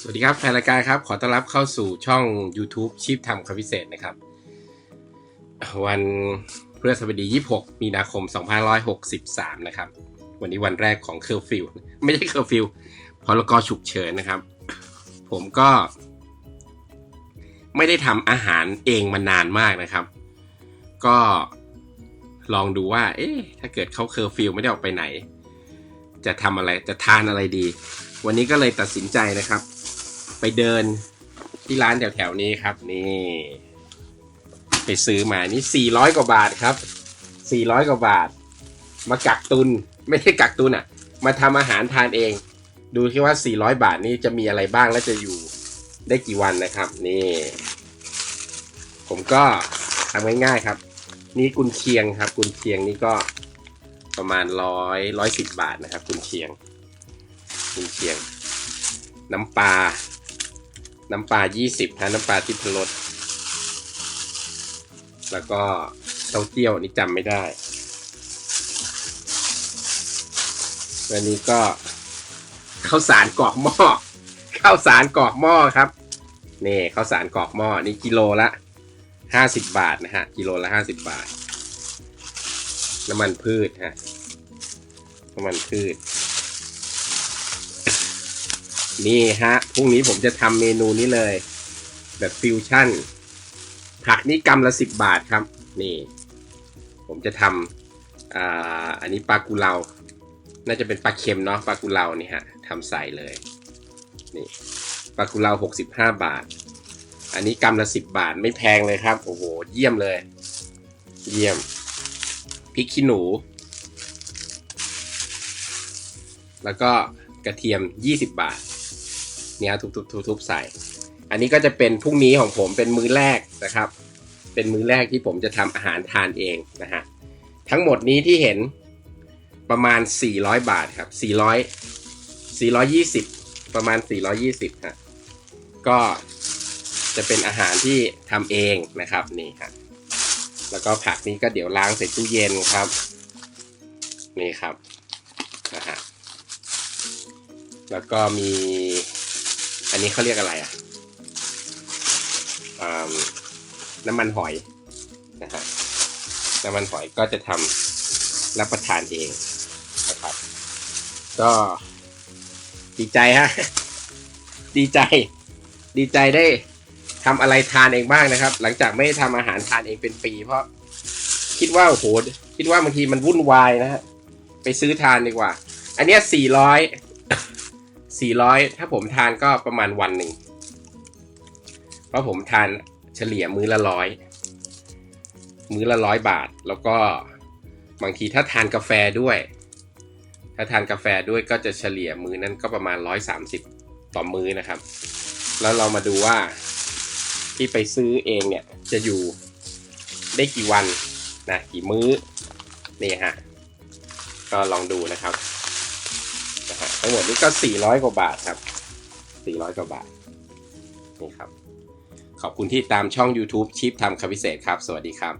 สวัสดีครับแฟนรายการครับ ขอต้อนรับเข้าสู่ช่อง YouTube ชีพทำคำพิเศษนะครับ วันพฤหัสบดี 26 มีนาคม 2563 นะครับ วันนี้วันแรกของเคอร์ฟิวไม่ใช่เคอร์ฟิวพรกฉุกเฉินนะครับ ผมก็ ไม่ได้ทำอาหารเองมานานมากนะครับ ก็ลองดูว่า เอ๊ะถ้าเกิดเขาเคอร์ฟิวไม่ได้ออกไปไหน จะทำอะไรจะทานอะไรดีวันนี้ก็เลยตัดสินใจนะครับ ไปเดินที่ร้านแถวๆนี้ครับ นี่ ไปซื้อมานี่ 400 กว่าบาทครับ 400 กว่าบาท มากักตุน ไม่ใช่กักตุนอะ มาทำอาหารทานเอง ดูที่ว่า 400 บาทนี้จะมีอะไรบ้างและจะอยู่ได้กี่วันนะครับ นี่ ผมก็ทำง่ายๆครับ นี่กุนเชียงครับ กุนเชียงนี่ก็ประมาณร้อยร้อยสิบบาทนะครับกุนเชียงกุนเชียง น้ำปลา น้ำปลายี่สิบนะน้ำปลาทิพรสแล้วก็เต้าเจี้ยวนี่จำไม่ได้วันนี้ก็ข้าวสารกรอกหม้อข้าวสารกรอกหม้อครับนี่ข้าวสารกรอกหม้อนี่กิโลละห้าสิบบาทนะฮะกิโลละห้าสิบบาท น้ำมันพืชฮะน้ำมันพืช นี่ฮะพรุ่งนี้ผมจะทำเมนูนี้เลย แบบฟิวชั่น ผักนี่กำละสิบบาทครับ นี่ ผมจะทำอ่าอันนี้ปลากุเลาน่าจะเป็นปลาเค็มเนาะปลากุเลานี่ฮะทำใส่เลย นี่ปลากุเลาหกสิบห้าบาท อันนี้กำละสิบบาทไม่แพงเลยครับ โอ้โห เยี่ยมเลย เยี่ยมพริกขี้หนู แล้วก็กระเทียม 20 บาท เนี่ยทุบๆๆใส่ อันนี้ก็จะเป็นพรุ่งนี้ของผมเป็นมื้อแรกนะครับ เป็นมื้อแรกที่ผมจะทำอาหารทานเองนะฮะทั้งหมดนี้ที่เห็นประมาณ 400 บาทครับ 400 420 ประมาณ 420ฮะก็จะเป็นอาหารที่ทำเองนะครับนี่ครับแล้วก็ผักนี้ก็เดี๋ยวล้างใส่ตู้เย็นครับ นี่ครับนะฮะแล้วก็มี อันนี้เขาเรียกอะไรอะอน้ำมันหอยนะฮะน้ำมันหอยก็จะทำรับประทานเองนะครับ ก็ดีใจฮะดีใจ ดีใจได้ทำอะไรทานเองบ้างนะครับ หลังจากไม่ได้ทำอาหารทานเองเป็นปี เพราะคิดว่าโอ้โหคิดว่าบางทีมันวุ่นวายนะฮะไปซื้อทานดีกว่า อันเนี้ยสี่ร้อย สี่ร้อยถ้าผมทานก็ประมาณวันหนึ่ง เพราะผมทานเฉลี่ยมื้อละร้อยมื้อละร้อยบาท แล้วก็บางทีถ้าทานกาแฟด้วย ถ้าทานกาแฟด้วยก็จะเฉลี่ยมื้อนั้นก็ประมาณร้อยสามสิบต่อมื้อนะครับ แล้วเรามาดูว่าที่ไปซื้อเองเนี่ยจะอยู่ได้กี่วันนะกี่มื้อนี่ฮะก็ลองดูนะครับ ทั้งหมดนี้ก็ 400 กว่าบาทครับ 400 กว่าบาท นี่ครับ ขอบคุณที่ตามช่อง YouTube ชิปทำคำพิเศษครับ สวัสดีครับ